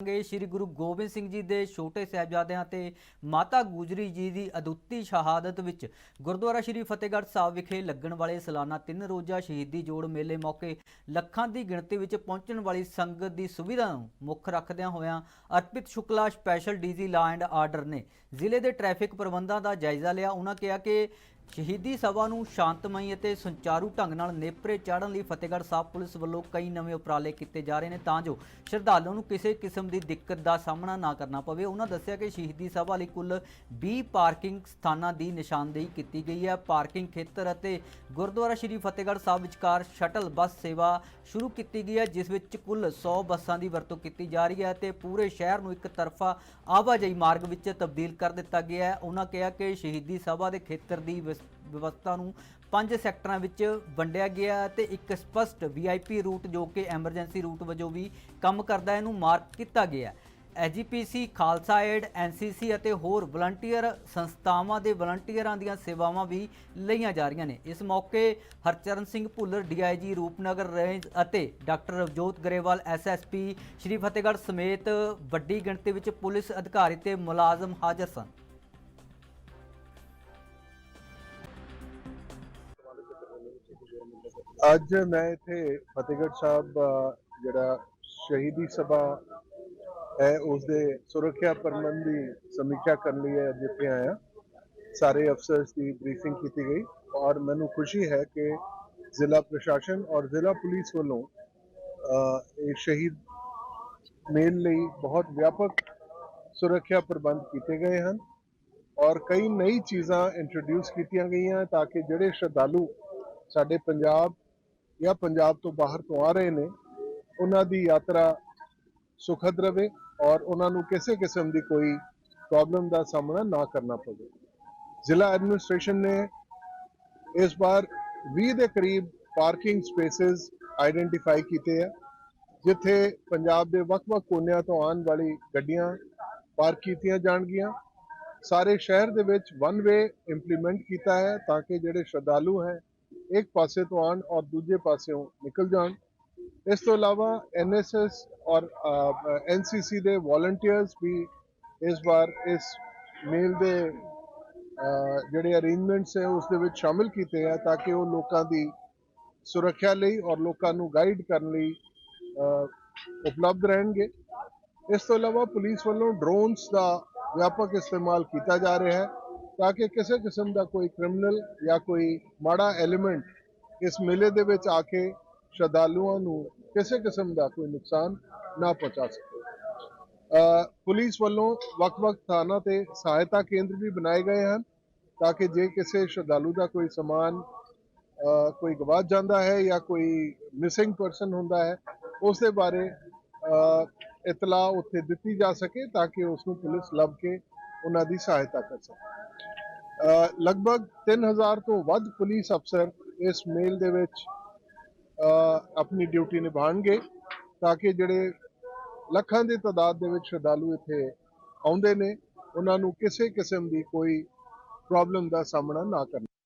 ਗੇ ਸ੍ਰੀ ਗੁਰੂ ਗੋਬਿੰਦ ਸਿੰਘ ਜੀ ਦੇ ਛੋਟੇ ਸਾਹਿਬਜ਼ਾਦਿਆਂ ਤੇ ਮਾਤਾ ਗੁਜਰੀ ਜੀ ਦੀ ਅਦੁੱਤੀ ਸ਼ਹਾਦਤ ਵਿੱਚ ਗੁਰਦੁਆਰਾ ਸ੍ਰੀ ਫਤਿਹਗੜ੍ਹ ਸਾਹਿਬ ਵਿਖੇ ਲੱਗਣ ਵਾਲੇ ਸਾਲਾਨਾ ਤਿੰਨ ਰੋਜ਼ਾ ਸ਼ਹੀਦੀ ਜੋੜ ਮੇਲੇ ਮੌਕੇ ਲੱਖਾਂ ਦੀ ਗਿਣਤੀ ਵਿੱਚ ਪਹੁੰਚਣ ਵਾਲੀ ਸੰਗਤ ਦੀ ਸੁਵਿਧਾ ਨੂੰ ਮੁੱਖ ਰੱਖਦਿਆਂ ਹੋਇਆਂ Arpit Shukla special DG law and order ਨੇ ਜ਼ਿਲ੍ਹੇ ਦੇ ਟ੍ਰੈਫਿਕ ਪ੍ਰਬੰਧਾਂ ਦਾ ਜਾਇਜ਼ਾ ਲਿਆ। ਉਹਨਾਂ ਕਿਹਾ ਕਿ ਸ਼ਹੀਦੀ ਸਭਾ ਨੂੰ ਸ਼ਾਂਤਮਈ ਅਤੇ ਸੰਚਾਰੂ ਢੰਗ ਨਾਲ ਨੇਪਰੇ ਚਾੜਨ ਲਈ ਫਤਿਹਗੜ੍ਹ ਸਾਹਿਬ ਪੁਲਿਸ ਵੱਲੋਂ ਕਈ ਨਵੇਂ ਉਪਰਾਲੇ ਕੀਤੇ ਜਾ ਰਹੇ ਨੇ। ਤਾਂ ਜੋ ਸ਼ਰਧਾਲੂਆਂ ਨੂੰ ਕਿਸੇ ਕਿਸਮ ਦੀ ਦਿੱਕਤ ਦਾ ਸਾਹਮਣਾ ਨਾ ਕਰਨਾ ਪਵੇ, ਉਹਨਾਂ ਦੱਸਿਆ ਕਿ ਸ਼ਹੀਦੀ ਸਭਾ ਲਈ ਕੁੱਲ 20 ਪਾਰਕਿੰਗ ਸਥਾਨਾਂ ਦੀ ਨਿਸ਼ਾਨਦੇਹੀ ਕੀਤੀ ਗਈ ਹੈ। ਪਾਰਕਿੰਗ ਖੇਤਰ ਅਤੇ ਗੁਰਦੁਆਰਾ ਸ਼੍ਰੀ ਫਤਿਹਗੜ੍ਹ ਸਾਹਿਬ ਵਿਚਕਾਰ ਸ਼ਟਲ ਬੱਸ ਸੇਵਾ ਸ਼ੁਰੂ ਕੀਤੀ ਗਈ ਹੈ, ਜਿਸ ਵਿੱਚ ਕੁੱਲ 100 ਬੱਸਾਂ ਦੀ ਵਰਤੋਂ ਕੀਤੀ ਜਾ ਰਹੀ ਹੈ ਤੇ ਪੂਰੇ ਸ਼ਹਿਰ ਨੂੰ ਇੱਕ ਤਰਫਾ ਆਵਾਜਾਈ ਮਾਰਗ ਵਿੱਚ ਤਬਦੀਲ ਕਰ ਦਿੱਤਾ ਗਿਆ ਹੈ। ਉਹਨਾਂ ਕਿਹਾ ਕਿ ਸ਼ਹੀਦੀ ਸਭਾ ਦੇ ਖੇਤਰ ਦੀ ਵਿਸ- ਵਿਵਸਥਾ ਨੂੰ ਪੰਜ ਸੈਕਟਰਾਂ ਵਿੱਚ ਵੰਡਿਆ ਗਿਆ ਹੈ ਤੇ ਇੱਕ ਸਪਸ਼ਟ ਵੀਆਈਪੀ ਰੂਟ ਜੋ ਕਿ ਐਮਰਜੈਂਸੀ ਰੂਟ ਵਜੋਂ ਵੀ ਕੰਮ ਕਰਦਾ ਇਹਨੂੰ ਮਾਰਕ ਕੀਤਾ ਗਿਆ ਹੈ। ਐਜੀਪੀਸੀ ਖਾਲਸਾ ਏਡ ਐਨਸੀਸੀ ਅਤੇ ਹੋਰ ਵਲੰਟੀਅਰ ਸੰਸਥਾਵਾਂ ਦੇ ਵਲੰਟੀਅਰਾਂ ਦੀਆਂ ਸੇਵਾਵਾਂ ਵੀ ਲਈਆਂ ਜਾ ਰਹੀਆਂ ਨੇ। ਇਸ ਮੌਕੇ ਹਰਚਰਨ ਸਿੰਘ ਭੁੱਲਰ ਡੀਆਈਜੀ ਰੂਪਨਗਰ ਰੇਂਜ ਅਤੇ ਡਾਕਟਰ ਰਵਜੋਤ ਗਰੇਵਾਲ ਐਸਐਸਪੀ ਸ਼੍ਰੀ ਫਤਿਹਗੜ੍ਹ ਸਮੇਤ ਵੱਡੀ ਗਿਣਤੀ ਵਿੱਚ ਪੁਲਿਸ ਅਧਿਕਾਰੀ ਤੇ ਮੁਲਾਜ਼ਮ ਹਾਜ਼ਰ ਸਨ। ਅੱਜ ਮੈਂ ਇੱਥੇ ਫਤਿਹਗੜ੍ਹ ਸਾਹਿਬ ਜਿਹੜਾ ਸ਼ਹੀਦੀ ਸਭਾ ਹੈ ਉਸ ਦੇ ਸੁਰੱਖਿਆ ਪ੍ਰਬੰਧ ਦੀ ਸਮੀਖਿਆ ਕਰਨ ਲਈ ਅੱਜ ਇੱਥੇ ਆਇਆ। ਸਾਰੇ ਅਫਸਰਸ ਦੀ ਬਰੀਫਿੰਗ ਕੀਤੀ ਗਈ ਔਰ ਮੈਨੂੰ ਖੁਸ਼ੀ ਹੈ ਕਿ ਜ਼ਿਲ੍ਹਾ ਪ੍ਰਸ਼ਾਸਨ ਔਰ ਜ਼ਿਲ੍ਹਾ ਪੁਲਿਸ ਵੱਲੋਂ ਅ, ਇਹ ਸ਼ਹੀਦ ਮੇਲ ਲਈ ਬਹੁਤ ਵਿਆਪਕ ਸੁਰੱਖਿਆ ਪ੍ਰਬੰਧ ਕੀਤੇ ਗਏ ਹਨ ਔਰ ਕਈ ਨਈ ਚੀਜ਼ਾਂ ਇੰਟਰੋਡਿਊਸ ਕੀਤੀਆਂ ਗਈਆਂ ਤਾਂ ਕਿ ਜਿਹੜੇ ਸ਼ਰਧਾਲੂ ਸਾਡੇ ਪੰਜਾਬ ਜਾਂ ਪੰਜਾਬ ਤੋਂ ਬਾਹਰ ਤੋਂ ਆ ਰਹੇ ਨੇ, ਉਹਨਾਂ ਦੀ ਯਾਤਰਾ ਸੁਖਦ ਰਵੇ ਔਰ ਉਹਨਾਂ ਨੂੰ ਕਿਸੇ ਕਿਸਮ ਦੀ ਕੋਈ ਪ੍ਰੋਬਲਮ ਦਾ ਸਾਹਮਣਾ ਨਾ ਕਰਨਾ ਪਵੇ। ਜ਼ਿਲ੍ਹਾ ਐਡਮਿਨਿਸਟ੍ਰੇਸ਼ਨ ਨੇ ਇਸ ਵਾਰ 20 ਦੇ ਕਰੀਬ ਪਾਰਕਿੰਗ ਸਪੇਸਿਸ ਆਈਡੈਂਟੀਫਾਈ ਕੀਤੇ ਆ, ਜਿੱਥੇ ਪੰਜਾਬ ਦੇ ਵੱਖ-ਵੱਖ ਕੋਨਿਆਂ ਤੋਂ ਆਉਣ ਵਾਲੀ ਗੱਡੀਆਂ ਪਾਰਕ ਕੀਤੀਆਂ ਜਾਣਗੀਆਂ। ਸਾਰੇ ਸ਼ਹਿਰ ਦੇ ਵਿੱਚ ਵਨ ਵੇ ਇੰਪਲੀਮੈਂਟ ਕੀਤਾ ਹੈ ਤਾਂ ਕਿ ਜਿਹੜੇ ਸ਼ਰਧਾਲੂ ਹੈ ਇੱਕ ਪਾਸੇ ਤੋਂ ਆਉਣ ਔਰ ਦੂਜੇ ਪਾਸਿਓਂ ਨਿਕਲ ਜਾਣ। ਇਸ ਤੋਂ ਇਲਾਵਾ ਐਨਐਸਐਸ ਔਰ ਐਨਸੀਸੀ ਦੇ ਵਾਲੰਟੀਅਰਸ ਵੀ ਇਸ ਵਾਰ ਇਸ ਮੇਲ ਦੇ ਜਿਹੜੇ ਅਰੇਂਜਮੈਂਟਸ ਹੈ, ਉਸ ਦੇ ਵਿੱਚ ਸ਼ਾਮਿਲ ਕੀਤੇ ਆ ਤਾਂ ਕਿ ਉਹ ਲੋਕਾਂ ਦੀ ਸੁਰੱਖਿਆ ਲਈ ਔਰ ਲੋਕਾਂ ਨੂੰ ਗਾਈਡ ਕਰਨ ਲਈ ਉਪਲਬਧ ਰਹਿਣਗੇ। ਇਸ ਤੋਂ ਇਲਾਵਾ ਪੁਲਿਸ ਵੱਲੋਂ ਡਰੋਨਸ ਦਾ ਵਿਆਪਕ ਇਸਤੇਮਾਲ ਕੀਤਾ ਜਾ ਰਿਹਾ ਹੈ। ਤਾਂ ਕਿ ਕਿਸੇ ਕਿਸਮ ਦਾ ਕੋਈ ਕ੍ਰਿਮੀਨਲ ਜਾਂ ਕੋਈ ਮਾੜਾ ਐਲੀਮੈਂਟ ਇਸ ਮੇਲੇ ਦੇ ਵਿੱਚ ਆ ਕੇ ਸ਼ਰਧਾਲੂਆਂ ਨੂੰ ਕਿਸੇ ਕਿਸਮ ਦਾ ਕੋਈ ਨੁਕਸਾਨ ਨਾ ਪਹੁੰਚਾ ਸਕੇ। ਪੁਲਿਸ ਵੱਲੋਂ ਵੱਖ-ਵੱਖ ਥਾਵਾਂ ਤੇ ਸਹਾਇਤਾ ਕੇਂਦਰ ਵੀ ਬਣਾਏ ਗਏ ਹਨ ਤਾਂ ਕਿ ਜੇ ਕਿਸੇ ਸ਼ਰਧਾਲੂ ਦਾ ਕੋਈ ਸਮਾਨ ਕੋਈ ਗਵਾਚ ਜਾਂਦਾ ਹੈ ਜਾਂ ਕੋਈ ਮਿਸਿੰਗ ਪਰਸਨ ਹੁੰਦਾ ਹੈ ਉਸ ਦੇ ਬਾਰੇ ਅ, ਇਤਲਾ ਉੱਥੇ ਦਿੱਤੀ ਜਾ ਸਕੇ ਤਾਂ ਕਿ ਉਸ ਨੂੰ ਪੁਲਿਸ ਲੱਭ ਕੇ ਉਹਨਾਂ ਦੀ ਸਹਾਇਤਾ ਕਰ ਸਕਣ। ਅ, ਲਗਭਗ 3000 ਤੋਂ ਵੱਧ ਪੁਲਿਸ ਅਫਸਰ ਇਸ ਮੇਲ ਦੇ ਵਿੱਚ ਆਪਣੀ ਡਿਊਟੀ ਨਿਭਾਉਣਗੇ ਤਾਂ ਕਿ ਜਿਹੜੇ ਲੱਖਾਂ ਦੀ ਤਾਦਾਦ ਦੇ ਵਿੱਚ ਸ਼ਰਧਾਲੂ ਇੱਥੇ ਆਉਂਦੇ ਨੇ ਉਹਨਾਂ ਨੂੰ ਕਿਸੇ ਕਿਸਮ ਦੀ ਕੋਈ ਪ੍ਰੋਬਲਮ ਦਾ ਸਾਹਮਣਾ ਨਾ ਕਰਨਾ